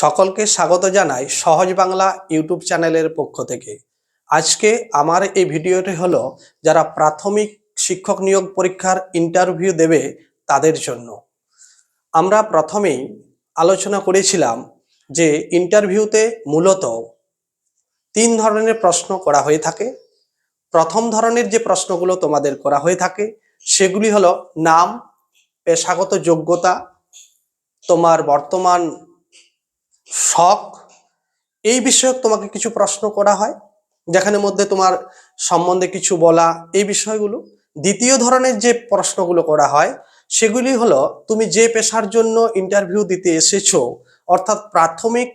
সকলকে স্বাগত জানাই সহজ বাংলা ইউটিউব চ্যানেলের পক্ষ থেকে। আজকে আমার এই ভিডিওটি হলো যারা প্রাথমিক শিক্ষক নিয়োগ পরীক্ষার ইন্টারভিউ দেবে তাদের জন্য। আমরা প্রথমেই আলোচনা করেছিলাম যে ইন্টারভিউতে মূলত তিন ধরনের প্রশ্ন করা হয়ে থাকে। প্রথম ধরনের যে প্রশ্নগুলো তোমাদের করা হয়ে থাকে, সেগুলি হলো নাম, পেশাগত যোগ্যতা, তোমার বর্তমান শখ, এই বিষয়ক তোমাকে কিছু প্রশ্ন করা হয় যেখানে মধ্যে তোমার সম্বন্ধে কিছু বলা, এই বিষয়গুলো। দ্বিতীয় ধরনের যে প্রশ্নগুলো করা হয়, সেগুলি হলো, তুমি যে পেশার জন্য ইন্টারভিউ দিতে এসেছ, অর্থাৎ প্রাথমিক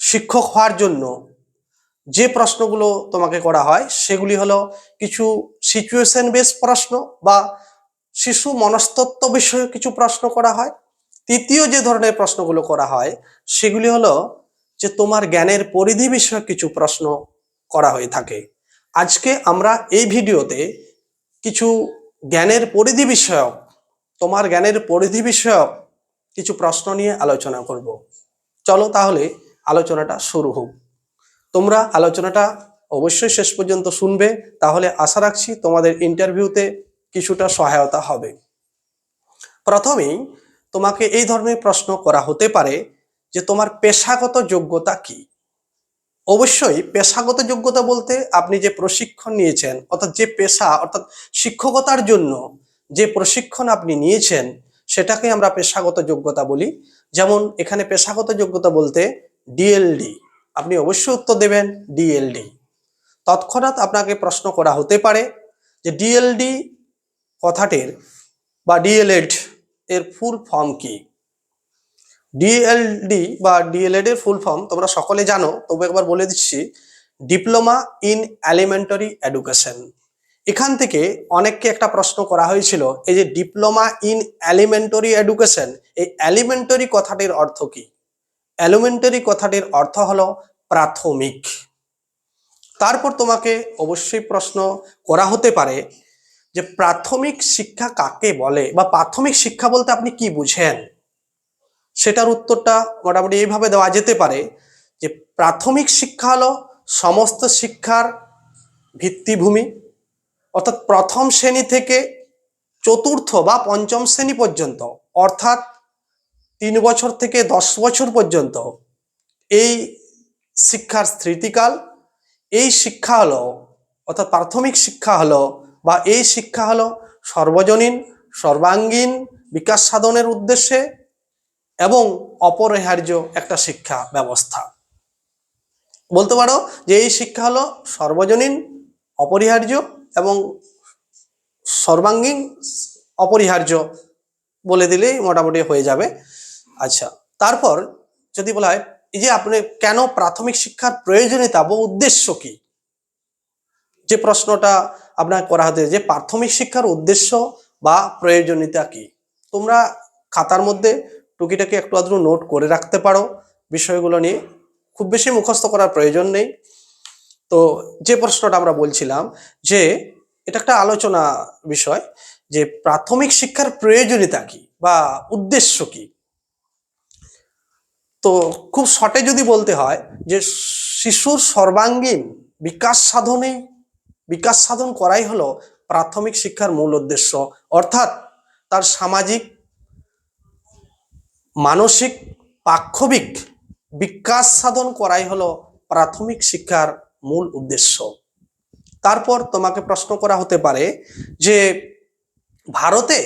শিক্ষক হওয়ার জন্য, যে প্রশ্নগুলো তোমাকে করা হয়, সেগুলি হলো কিছু সিচুয়েশন বেস প্রশ্ন বা শিশু মনস্তত্ত্ব বিষয়ে কিছু প্রশ্ন করা হয়। তৃতীয় যে ধরনের প্রশ্নগুলো করা হয়, সেগুলি হলো যে তোমার জ্ঞানের পরিধি বিষয়ক কিছু প্রশ্ন করা হয়ে থাকে। আজকে আমরা এই ভিডিওতে কিছু জ্ঞানের পরিধি বিষয়ক, তোমার জ্ঞানের পরিধি বিষয়ক কিছু প্রশ্ন নিয়ে আলোচনা করব। চলো তাহলে আলোচনাটা শুরু হোক। তোমরা আলোচনাটা অবশ্যই শেষ পর্যন্ত শুনবে, তাহলে আশা রাখছি তোমাদের ইন্টারভিউতে কিছুটা সহায়তা হবে। প্রথমেই তোমাকে এই ধরনের প্রশ্ন করা হতে পারে যে তোমার পেশাগত যোগ্যতা কি? অবশ্যই পেশাগত যোগ্যতা বলতে আপনি যে প্রশিক্ষণ নিয়েছেন, অর্থাৎ যে পেশা, অর্থাৎ শিক্ষকতার জন্য যে প্রশিক্ষণ আপনি নিয়েছেন, সেটাকে আমরা পেশাগত যোগ্যতা বলি। যেমন এখানে পেশাগত যোগ্যতা বলতে ডিএলডি আপনি অবশ্যই উত্তর দেবেন ডিএলডি তৎক্ষণাৎ আপনাকে প্রশ্ন করা হতে পারে যে ডিএলডি কথাটির বা ডিএলএড এর ফুল ফর্ম কি? ডিএলডি বা ডিএলএড এর ফুল ফর্ম তোমরা সকলে জানো, তবু একবার বলে দিচ্ছি ডিপ্লোমা ইন এলিমেন্টারি এডুকেশন এখান থেকে অনেককে একটা প্রশ্ন করা হয়েছিল, এই যে ডিপ্লোমা ইন এলিমেন্টারি এডুকেশন এই এলিমেন্টারি কথাটির অর্থ কি? এলিমেন্টারি কথাটির অর্থ হলো প্রাথমিক। তারপর তোমাকে অবশ্যই প্রশ্ন করা হতে পারে যে প্রাথমিক শিক্ষা কাকে বলে বা প্রাথমিক শিক্ষা বলতে আপনি কি বুঝেন? সেটার উত্তরটা মোটামুটি এইভাবে দেওয়া যেতে পারে যে প্রাথমিক শিক্ষা হলো সমস্ত শিক্ষার ভিত্তিভূমি, অর্থাৎ প্রথম শ্রেণি থেকে চতুর্থ বা পঞ্চম শ্রেণি পর্যন্ত, অর্থাৎ তিন বছর থেকে দশ বছর পর্যন্ত এই শিক্ষার স্মৃতিকাল, এই শিক্ষা হলো, অর্থাৎ প্রাথমিক শিক্ষা হলো বা এই শিক্ষা হলো সর্বজনীন, সর্বাঙ্গীন বিকাশ সাধনের উদ্দেশ্যে এবং অপরিহার্য একটা শিক্ষা ব্যবস্থা। বলতে পারো যে এই শিক্ষা হলো সর্বজনীন, অপরিহার্য এবং সর্বাঙ্গীন, অপরিহার্য বলে দিলেই মোটামুটি হয়ে যাবে। আচ্ছা তারপর যদি বলা হয়, এই যে আপনি কেন প্রাথমিক শিক্ষার প্রয়োজনীয়তা বা উদ্দেশ্য কি? যে প্রশ্নটা আপনার করা হতে যে প্রাথমিক শিক্ষার উদ্দেশ্য বা প্রয়োজনীয়তা কি? তোমরা খাতার মধ্যে টুকিটাকি একটু আধটু নোট করে রাখতে পারো। বিষয়গুলো নিয়ে খুব বেশি মুখস্থ করার প্রয়োজন নেই। তো যে প্রশ্নটা আমরা বলছিলাম যে এটা একটা আলোচনা বিষয় যে প্রাথমিক শিক্ষার প্রয়োজনীয়তা কি বা উদ্দেশ্য কি? তো খুব শর্টে যদি বলতে হয় যে শিশুর সর্বাঙ্গীন বিকাশ সাধনে বিকাশ সাধন করাই হলো প্রাথমিক শিক্ষার মূল উদ্দেশ্য। অর্থাৎ তার সামাজিক, মানসিক, পাক্ষবিক বিকাশ সাধন করাই হলো প্রাথমিক শিক্ষার মূল উদ্দেশ্য। তারপর তোমাকে প্রশ্ন করা হতে পারে যে ভারতে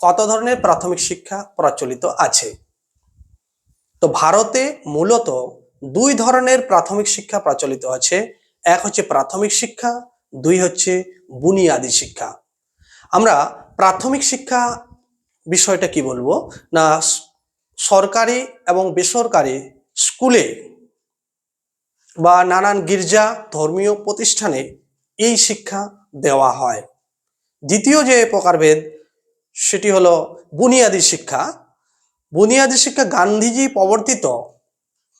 কত ধরনের প্রাথমিক শিক্ষা প্রচলিত আছে? তো ভারতে মূলত দুই ধরনের প্রাথমিক শিক্ষা প্রচলিত আছে। এক হচ্ছে প্রাথমিক শিক্ষা দুই হচ্ছে বুনিয়াদি শিক্ষা। আমরা প্রাথমিক শিক্ষা বিষয়টা কি বলব? না, সরকারি এবং বেসরকারি স্কুলে বা নানান গির্জা ধর্মীয় প্রতিষ্ঠানে এই শিক্ষা দেওয়া হয়। দ্বিতীয় যে প্রকারভেদ, সেটি হলো বুনিয়াদি শিক্ষা। বুনিয়াদি শিক্ষা গান্ধীজি প্রবর্তিত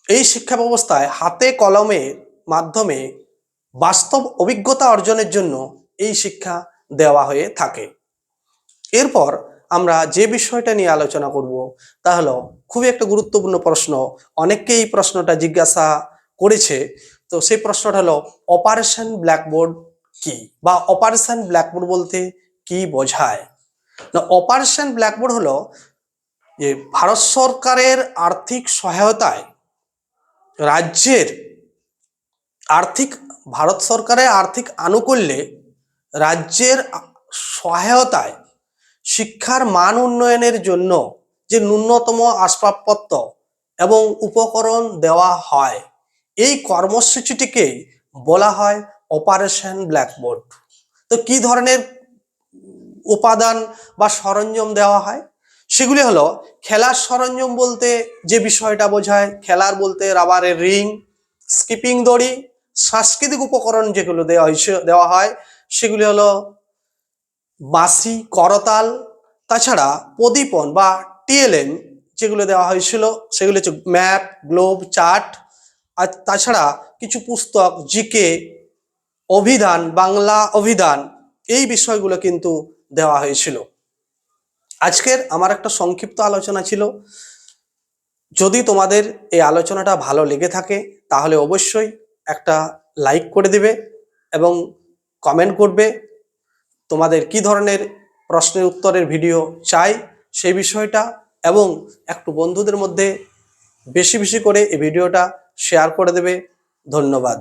এই শিক্ষা ব্যবস্থায় হাতে কলমের মাধ্যমে বাস্তব অভিজ্ঞতা অর্জনের জন্য এই শিক্ষা দেওয়া হয়ে থাকে। এরপর আমরা যে বিষয়টা নিয়ে আলোচনা করব, তা হলো খুবই একটা গুরুত্বপূর্ণ প্রশ্ন। অনেককে এই প্রশ্নটা জিজ্ঞাসা করেছে। তো সেই প্রশ্নটা হলো, অপারেশন ব্ল্যাকবোর্ড কি? বা অপারেশন ব্ল্যাকবোর্ড বলতে কি বোঝায়? না, অপারেশন ব্ল্যাকবোর্ড হলো যে ভারত সরকারের আর্থিক সহায়তায় রাজ্যের আর্থিক, ভারত সরকারের আর্থিক আনুকূল্যে রাজ্যের সহায়তায় শিক্ষার মান উন্নয়নের জন্য যে ন্যূনতম আসবাবপত্র এবং উপকরণ দেওয়া হয়, এই কর্মসূচিটিকেই বলা হয় অপারেশন ব্ল্যাকবোর্ড। তো কি ধরনের উপাদান বা সরঞ্জাম দেওয়া হয়? সেগুলি হলো খেলার সরঞ্জাম বলতে যে বিষয়টা বোঝায়, খেলার বলতে রাবারের রিং, স্কিপিং দড়ি সাংস্কৃতিক উপকরণ যেগুলো দেওয়া হয়েছে, দেওয়া হয়, সেগুলি হলো বাঁশি, করতাল, তাছাড়া প্রদীপন বা টিএলএম যেগুলো দেওয়া হয়েছিল, সেগুলো হচ্ছে ম্যাপ, গ্লোব, চার্ট, আর তাছাড়া কিছু পুস্তক, জিকে, অভিধান, বাংলা অভিধান, এই বিষয়গুলো কিন্তু দেওয়া হয়েছিল। আজকের আমার একটা সংক্ষিপ্ত আলোচনা ছিল। যদি তোমাদের এই আলোচনাটা ভালো লেগে থাকে, তাহলে অবশ্যই একটা লাইক করে দিবে এবং কমেন্ট করবে তোমাদের কি ধরনের প্রশ্নের উত্তরের ভিডিও চাই সেই বিষয়টা এবং একটু বন্ধুদের মধ্যে বেশি বেশি করে এই ভিডিওটা শেয়ার করে দেবে। ধন্যবাদ।